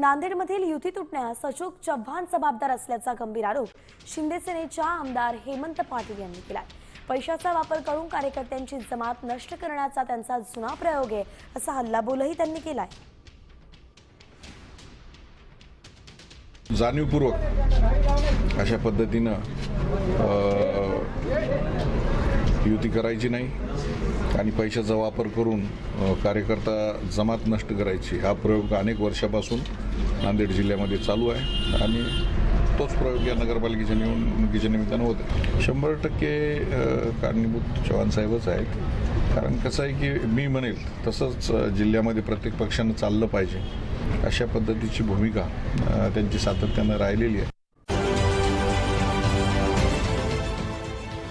नांदेडमधील युती तुटण्यास अशोक चव्हाण जबाबदार असल्याचा गंभीर आरोप शिंदेसेनेच्या आमदार हेमंत पाटील यांनी केला पैशाचा वापर करून कार्यकर्त्यांची जमात नष्ट करण्याचा त्यांचा जुना प्रयोग आहे असा हल्लाबोलही त्यांनी केलाय. जाणीवपूर्वक अशा पद्धतीनं युती करायची नाही. आणि पैशाचा वापर करून कार्यकर्ता जमात नष्ट करायची हा प्रयोग अनेक वर्षापासून नांदेड जिल्ह्यामध्ये चालू आहे आणि तोच प्रयोग या नगरपालिकेच्या निवडणुकीच्या निमित्तानं होत आहे. शंभर टक्के कारणीभूत चव्हाण साहेबच आहेत. कारण कसं आहे की मी म्हणेल तसंच जिल्ह्यामध्ये प्रत्येक पक्षानं चाललं पाहिजे अशा पद्धतीची भूमिका त्यांची सातत्यानं राहिलेली आहे.